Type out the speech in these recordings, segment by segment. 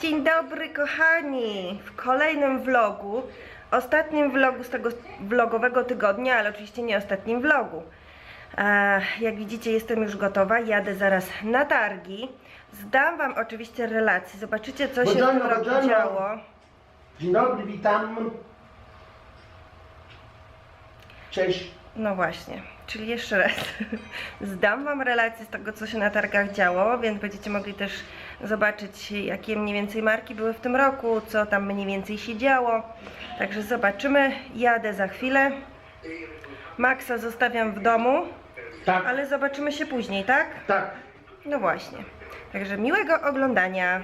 Dzień dobry kochani! W kolejnym vlogu, ostatnim vlogu z tego vlogowego tygodnia, ale oczywiście nie ostatnim vlogu. Jak widzicie jestem już gotowa, jadę zaraz na targi. Zdam wam oczywiście relacje, zobaczycie co się w tym roku działo. Dzień dobry, witam. Cześć. No właśnie, czyli jeszcze raz zdam Wam relację z tego, co się na targach działo, więc będziecie mogli też zobaczyć, jakie mniej więcej marki były w tym roku, co tam mniej więcej się działo. Także zobaczymy. Jadę za chwilę. Maxa zostawiam w domu, Tak, ale zobaczymy się później, tak? tak. No właśnie. Także miłego oglądania.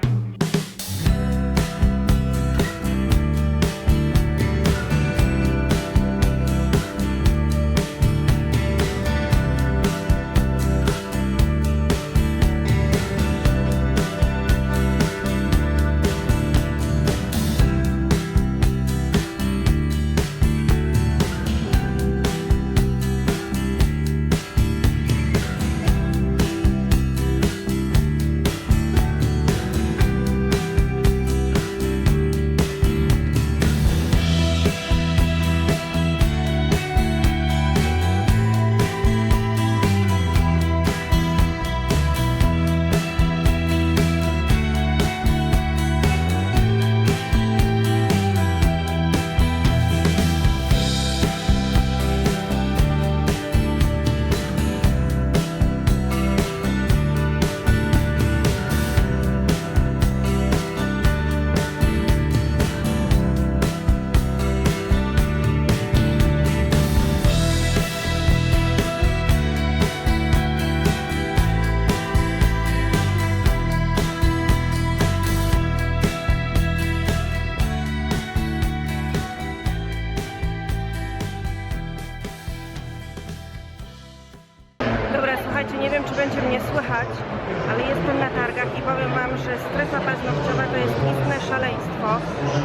Nie wiem czy będzie mnie słychać, ale jestem na targach i powiem Wam, że strefa paznokciowa to jest istne szaleństwo.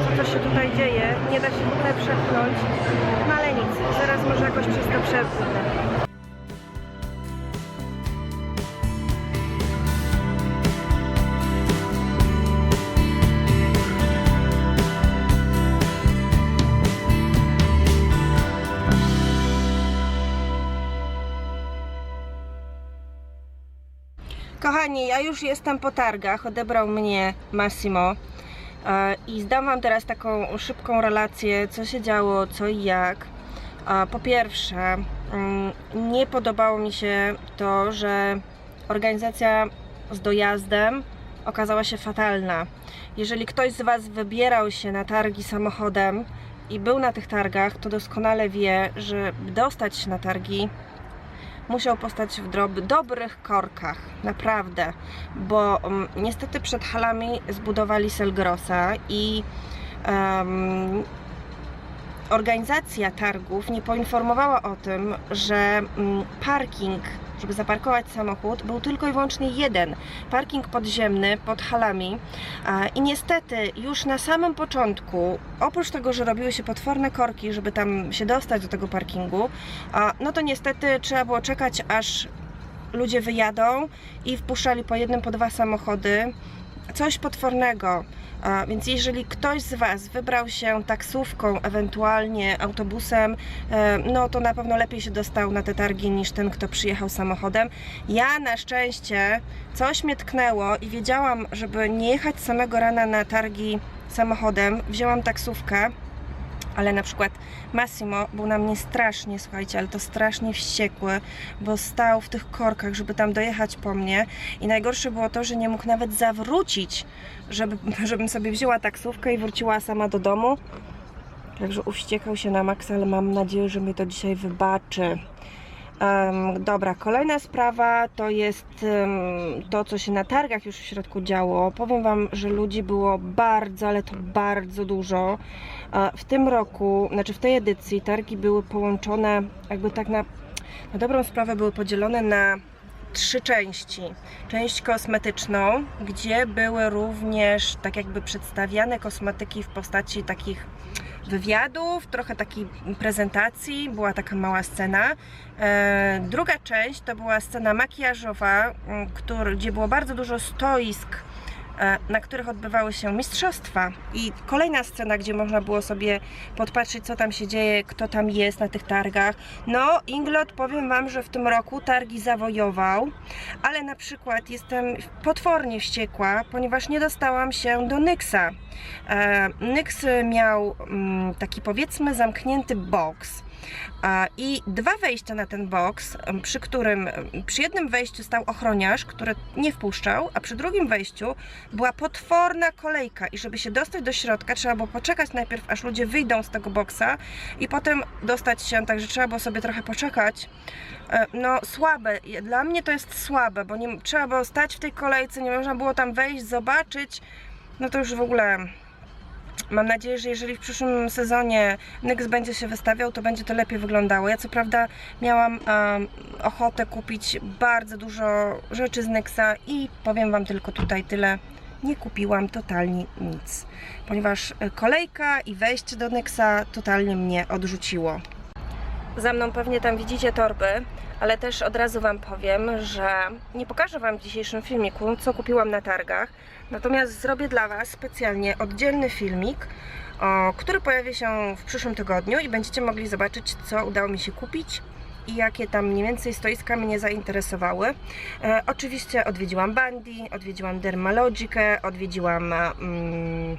To, co się tutaj dzieje, nie da się w ogóle przepchnąć. No ale nic, zaraz może jakoś przez to przepchnę. Kochani, ja już jestem po targach, odebrał mnie Massimo e, i zdam Wam teraz taką szybką relację, co się działo, co i jak. E, Po pierwsze, mm, nie podobało mi się to, że organizacja z dojazdem okazała się fatalna. Jeżeli ktoś z Was wybierał się na targi samochodem i był na tych targach, to doskonale wie, że dostać się na targi, musiał postać w drob, dobrych korkach, naprawdę, bo um, niestety przed halami zbudowali Selgrosa i um, organizacja targów nie poinformowała o tym, że mm, parking, żeby zaparkować samochód, był tylko i wyłącznie jeden. Parking podziemny pod halami. I niestety już na samym początku, oprócz tego, że robiły się potworne korki, żeby tam się dostać do tego parkingu, no to niestety trzeba było czekać, aż ludzie wyjadą i wpuszczali po jednym, po dwa samochody. Coś potwornego. Więc jeżeli ktoś z Was wybrał się taksówką, ewentualnie autobusem, e, no to na pewno lepiej się dostał na te targi niż ten, kto przyjechał samochodem. Ja na szczęście coś mnie tknęło i wiedziałam, żeby nie jechać samego rana na targi samochodem, wzięłam taksówkę ale na przykład Massimo był na mnie strasznie, słuchajcie, ale to strasznie wściekły, bo stał w tych korkach, żeby tam dojechać po mnie i najgorsze było to, że nie mógł nawet zawrócić, żeby, żebym sobie wzięła taksówkę i wróciła sama do domu. Także uwściekał się na maksa, ale mam nadzieję, że mi to dzisiaj wybaczy. Em, dobra, kolejna sprawa to jest em, to, co się na targach już w środku działo. Powiem Wam, że ludzi było bardzo, ale to bardzo dużo. E, W tym roku, znaczy w tej edycji, targi były połączone, jakby tak na, na dobrą sprawę, były podzielone na trzy części. Część kosmetyczną, gdzie były również tak jakby przedstawiane kosmetyki w postaci takich wywiadów, trochę takiej prezentacji, była taka mała scena. E, druga część to była scena makijażowa, gdzie było bardzo dużo stoisk na których odbywały się mistrzostwa. I kolejna scena, gdzie można było sobie podpatrzeć, co tam się dzieje, kto tam jest na tych targach. No, Inglot, powiem Wam, że w tym roku targi zawojował, ale na przykład jestem potwornie wściekła, ponieważ nie dostałam się do Nyxa. E, Nyx miał mm, taki powiedzmy zamknięty box. A, I dwa wejścia na ten boks, przy którym przy jednym wejściu stał ochroniarz, który nie wpuszczał, a przy drugim wejściu była potworna kolejka i żeby się dostać do środka trzeba było poczekać najpierw aż ludzie wyjdą z tego boksa i potem dostać się, także trzeba było sobie trochę poczekać. E, No słabe, dla mnie to jest słabe, bo nie, trzeba było stać w tej kolejce, nie można było tam wejść, zobaczyć, no to już w ogóle Mam nadzieję, że jeżeli w przyszłym sezonie Nyx będzie się wystawiał, to będzie to lepiej wyglądało. Ja co prawda miałam em, ochotę kupić bardzo dużo rzeczy z Nyxa i powiem Wam tylko tutaj tyle. Nie kupiłam totalnie nic, ponieważ e, kolejka i wejście do Nyxa totalnie mnie odrzuciło. Za mną pewnie tam widzicie torby, ale też od razu Wam powiem, że nie pokażę Wam w dzisiejszym filmiku, co kupiłam na targach, natomiast zrobię dla Was specjalnie oddzielny filmik, o, który pojawi się w przyszłym tygodniu i będziecie mogli zobaczyć, co udało mi się kupić i jakie tam mniej więcej stoiska mnie zainteresowały. E, oczywiście odwiedziłam Bandy, odwiedziłam Dermalogikę, odwiedziłam... Mm,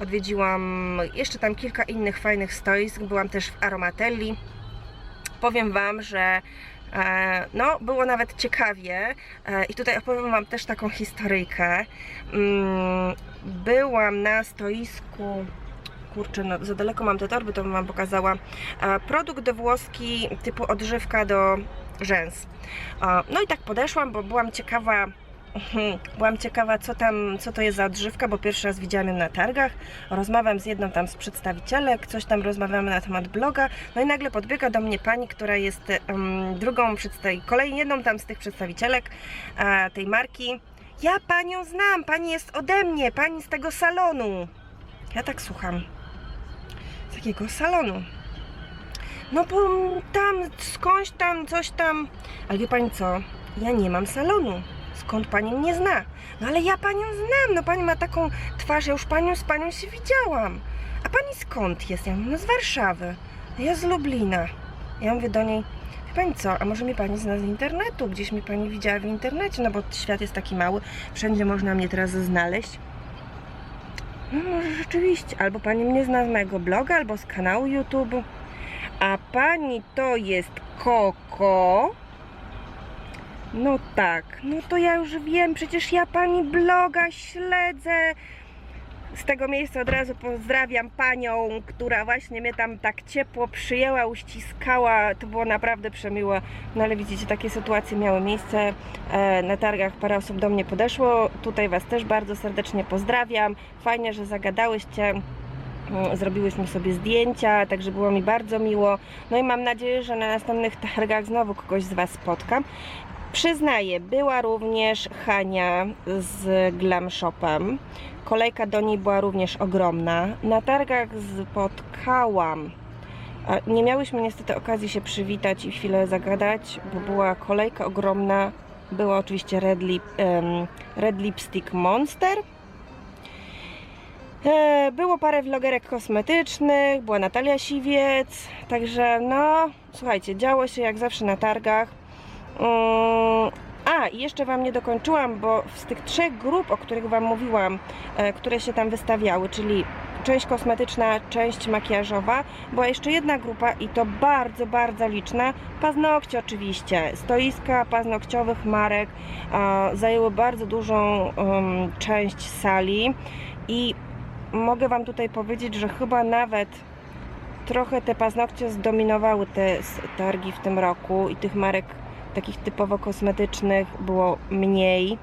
Odwiedziłam jeszcze tam kilka innych fajnych stoisk. Byłam też w Aromatelli. Powiem Wam, że no, było nawet ciekawie e, i tutaj opowiem Wam też taką historyjkę. Mm, Byłam na stoisku kurczę, no za daleko mam te torby, to bym Wam pokazała. E, Produkt do włoski typu odżywka do rzęs. E, No i tak podeszłam, bo byłam ciekawa. Byłam ciekawa, co tam, co to jest za odżywka, bo pierwszy raz widziałam ją na targach. Rozmawiam z jedną tam z przedstawicielek, coś tam rozmawiamy na temat bloga. No i nagle podbiega do mnie pani, która jest em, drugą przedstawi- kolejną jedną tam z tych przedstawicielek e, tej marki. Ja panią znam, pani jest ode mnie, pani z tego salonu. Ja tak słucham. Z jakiego salonu? No bo tam, skądś tam, coś tam. Ale wie pani co? Ja nie mam salonu. Skąd pani mnie zna? No ale ja panią znam, no pani ma taką twarz, ja już panią z panią się widziałam. A pani skąd jest? Ja mówię, no z Warszawy. Ja z Lublina. Ja mówię do niej, wie pani co, a może mnie pani zna z internetu? Gdzieś mnie pani widziała w internecie, no bo świat jest taki mały, wszędzie można mnie teraz znaleźć. No może rzeczywiście, albo pani mnie zna z mojego bloga, albo z kanału YouTube. A pani to jest Koko? No tak, no to ja już wiem, przecież ja pani bloga śledzę. Z tego miejsca od razu pozdrawiam panią, która właśnie mnie tam tak ciepło przyjęła, uściskała. To było naprawdę przemiłe. No ale widzicie, takie sytuacje miały miejsce. E, Na targach parę osób do mnie podeszło. Tutaj Was też bardzo serdecznie pozdrawiam. Fajnie, że zagadałyście. Mm, Zrobiłyśmy sobie zdjęcia, także było mi bardzo miło. No i mam nadzieję, że na następnych targach znowu kogoś z Was spotkam. Przyznaję, była również Hania z Glam Shopem. Kolejka do niej była również ogromna. Na targach spotkałam. Nie miałyśmy niestety okazji się przywitać i chwilę zagadać, bo była kolejka ogromna. Była oczywiście Red, Lip, Red Lipstick Monster. E, Było parę vlogerek kosmetycznych, była Natalia Siwiec, także no, słuchajcie, działo się jak zawsze na targach. A, i jeszcze Wam nie dokończyłam, bo z tych trzech grup, o których Wam mówiłam, e, które się tam wystawiały, czyli część kosmetyczna, część makijażowa, była jeszcze jedna grupa i to bardzo, bardzo liczna. Paznokcie oczywiście, stoiska paznokciowych marek zajęły bardzo dużą część sali i mogę Wam tutaj powiedzieć, że chyba nawet trochę te paznokcie zdominowały te targi w tym roku i tych marek takich typowo kosmetycznych było mniej.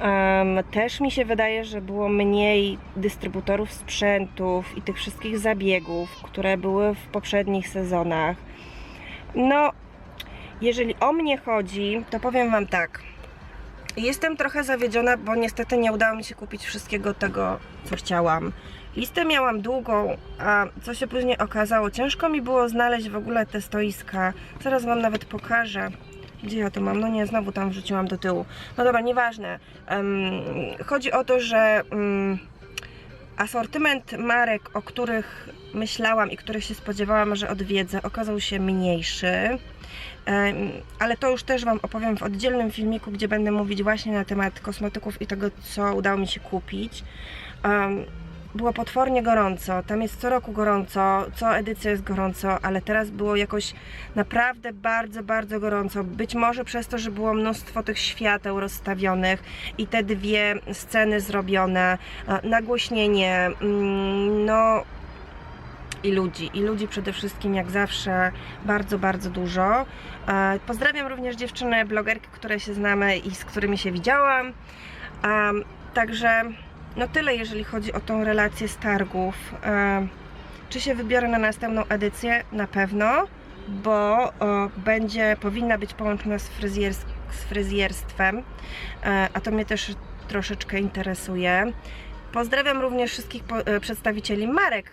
Em, też mi się wydaje, że było mniej dystrybutorów sprzętów i tych wszystkich zabiegów, które były w poprzednich sezonach. No, jeżeli o mnie chodzi, to powiem Wam tak. Jestem trochę zawiedziona, bo niestety nie udało mi się kupić wszystkiego tego, co chciałam. Listę miałam długą, a co się później okazało, ciężko mi było znaleźć w ogóle te stoiska. Zaraz Wam nawet pokażę, Gdzie ja to mam? No nie, znowu tam wrzuciłam do tyłu. No dobra, nieważne. Em, chodzi o to, że mm, asortyment marek, o których myślałam i których się spodziewałam, że odwiedzę, okazał się mniejszy. Em, ale to już też Wam opowiem w oddzielnym filmiku, gdzie będę mówić właśnie na temat kosmetyków i tego, co udało mi się kupić. Em, było potwornie gorąco, tam jest co roku gorąco, co edycja jest gorąco, ale teraz było jakoś naprawdę bardzo, bardzo gorąco. Być może przez to, że było mnóstwo tych świateł rozstawionych i te dwie sceny zrobione, e, nagłośnienie, mm, no i ludzi, i ludzi przede wszystkim jak zawsze bardzo, bardzo dużo. E, Pozdrawiam również dziewczyny, blogerki, które się znamy i z którymi się widziałam. Także no tyle, jeżeli chodzi o tą relację z targów. Em, Czy się wybiorę na następną edycję? Na pewno, bo o, będzie, powinna być połączona z, fryzjers, z fryzjerstwem, e, a to mnie też troszeczkę interesuje. Pozdrawiam również wszystkich e, przedstawicieli marek,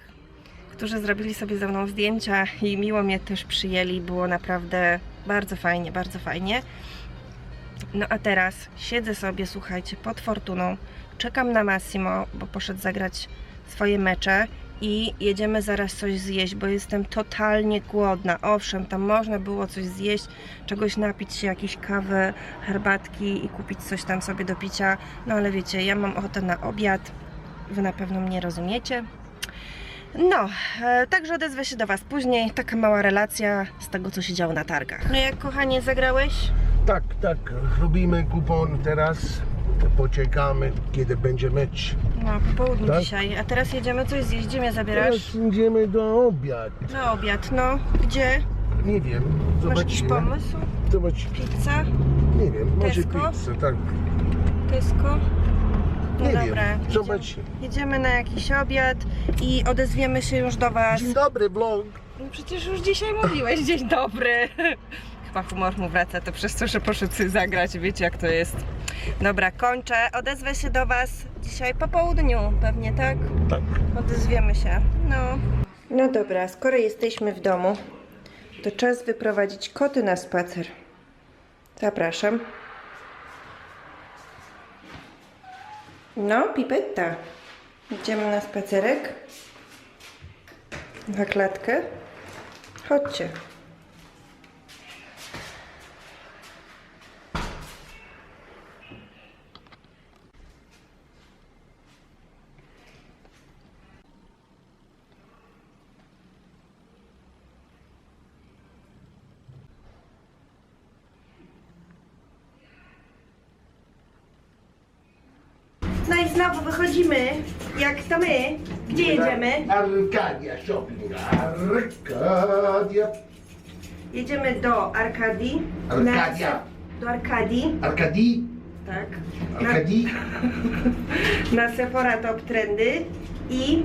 którzy zrobili sobie ze mną zdjęcia i miło mnie też przyjęli. Było naprawdę bardzo fajnie, bardzo fajnie. No a teraz siedzę sobie, słuchajcie, pod fortuną. Czekam na Massimo, bo poszedł zagrać swoje mecze i jedziemy zaraz coś zjeść, bo jestem totalnie głodna. Owszem, tam można było coś zjeść, czegoś napić się, jakieś kawy, herbatki i kupić coś tam sobie do picia. No ale wiecie, ja mam ochotę na obiad. Wy na pewno mnie rozumiecie. No, e, także odezwę się do Was później. Taka mała relacja z tego, co się działo na targach. No jak kochanie, zagrałeś? Tak, tak. Robimy kupon teraz. Poczekamy, kiedy będzie mecz. No, po południu Tak? dzisiaj. A teraz jedziemy coś zjeść. Gdzie mnie zabierasz? Teraz idziemy do obiad. Na obiad, no. Gdzie? Nie wiem, Masz jakiś zobaczymy. pomysł? Zobacz, Pizza? nie wiem, może Tesco? pizzę, tak. Tesco? No Nie dobra. wiem, jedziemy- zobaczymy. Jedziemy na jakiś obiad i odezwiemy się już do Was. Dzień dobry, vlog. No przecież już dzisiaj mówiłeś, dzień dobry. Chyba humor mu wraca, to przez to, że poszedł sobie zagrać, wiecie jak to jest. Dobra, kończę. Odezwę się do Was dzisiaj po południu, pewnie tak? Tak. Odezwiemy się. No. No dobra, skoro jesteśmy w domu, to czas wyprowadzić koty na spacer. Zapraszam. No, pipetta. Idziemy na spacerek. Na klatkę. Chodźcie. Znowu wychodzimy. Jak to my? Gdzie jedziemy? Arkadia Shopping. Arkadia. Jedziemy do Arkadii. Arkadia. Na, do Arkadii, Arkadii. tak. Na, Arkadii. na Sephora Top Trendy i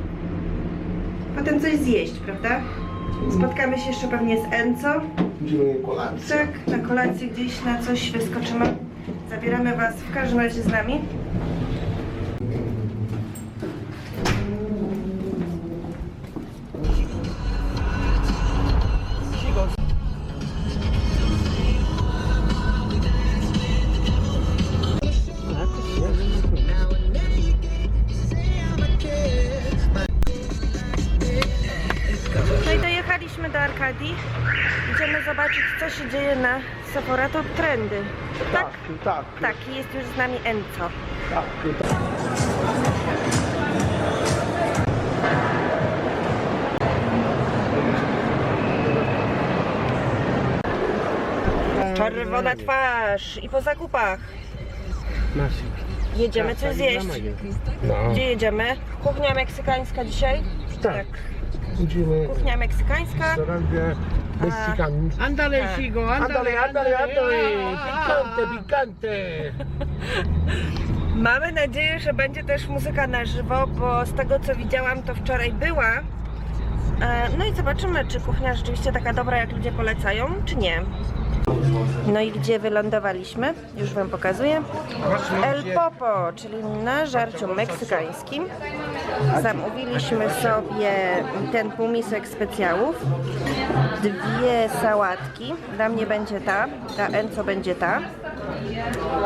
potem coś zjeść, prawda? Spotkamy się jeszcze pewnie z Enco. Idziemy na kolację. Tak, na kolację gdzieś na coś wyskoczymy. Zabieramy Was w każdym razie z nami. Zobaczyć, co się dzieje na Sephora Top Trendy. Tak? tak. Tak, i jest już z nami Enco. tak, tak. Czerwona twarz i po zakupach. Jedziemy coś zjeść. No. Gdzie jedziemy? Kuchnia meksykańska dzisiaj? Tak. Kuchnia meksykańska. Ah. chico, ándale, Ándale, ándale, ándale. Ah. Picante, picante. Mamy nadzieję, że będzie też muzyka na żywo, bo z tego co widziałam, to wczoraj była. E, No i zobaczymy, czy kuchnia rzeczywiście taka dobra, jak ludzie polecają, czy nie. No i gdzie wylądowaliśmy? Już Wam pokazuję. El Popo, czyli na żarciu meksykańskim. Zamówiliśmy sobie ten półmisek specjałów. Dwie sałatki. Dla mnie będzie ta, dla Enco będzie ta.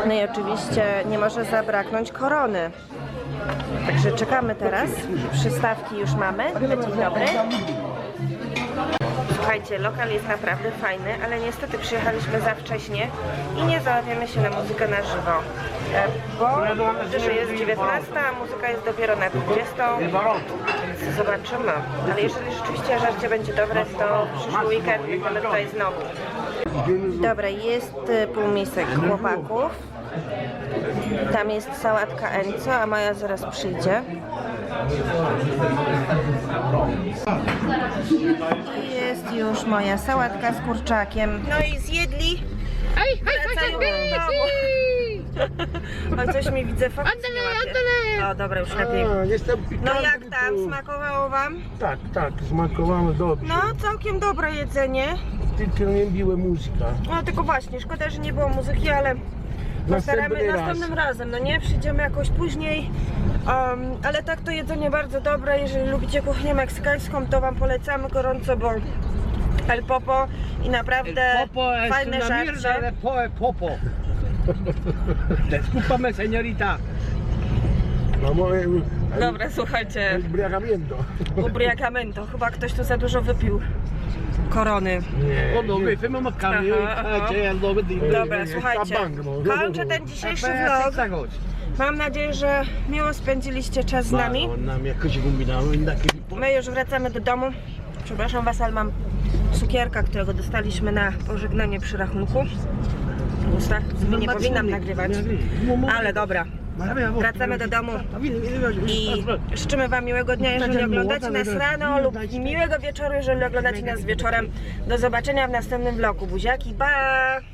No i oczywiście nie może zabraknąć korony. Także czekamy teraz. Przystawki już mamy. Dzień dobry. Słuchajcie, lokal jest naprawdę fajny, ale niestety przyjechaliśmy za wcześnie i nie załapiemy się na muzykę na żywo. E, Bo że jest 19, a muzyka jest dopiero na 20. Więc zobaczymy. Ale jeżeli rzeczywiście żarcie będzie dobre, to przyszły weekend będziemy tutaj znowu. Dobra, jest y, półmisek chłopaków. Tam jest sałatka Enco, a Maja zaraz przyjdzie. I jest już moja sałatka z kurczakiem. No i zjedli. Aj, Wracają aj, do domu. Oj, coś mi widzę, faktycznie Oddalej, łapie. oddalej. O, dobra, już lepiej. A, jestem No pikantny jak tam? tu. Smakowało Wam? Tak, tak, smakowało dobrze. No, całkiem dobre jedzenie. Tylko nie biła muzyka. No tylko właśnie, szkoda, że nie było muzyki, ale postaramy następnym razem, no nie? Przyjdziemy jakoś później. Um, ale tak to jedzenie bardzo dobre. Jeżeli lubicie kuchnię meksykańską, to Wam polecamy gorąco, bo El Popo i naprawdę Popo es fajne una mierda żarcie. de po de popo. Discúlpame, señorita. Vamos el, el, Dobra, słuchajcie, el embriagamiento. ubriagamento. Chyba ktoś tu za dużo wypił korony. Aha, aha. Dobra, słuchajcie, no. kończę ten dzisiejszy vlog. Mam nadzieję, że miło spędziliście czas z nami. My już wracamy do domu. Przepraszam Was, ale mam cukierka, którego dostaliśmy na pożegnanie przy rachunku. W ustach nie powinnam nagrywać, ale dobra. Wracamy do domu I życzymy Wam miłego dnia, jeżeli oglądacie nas rano lub miłego wieczoru, jeżeli oglądacie nas wieczorem. Do zobaczenia w następnym vlogu. Buziaki, pa!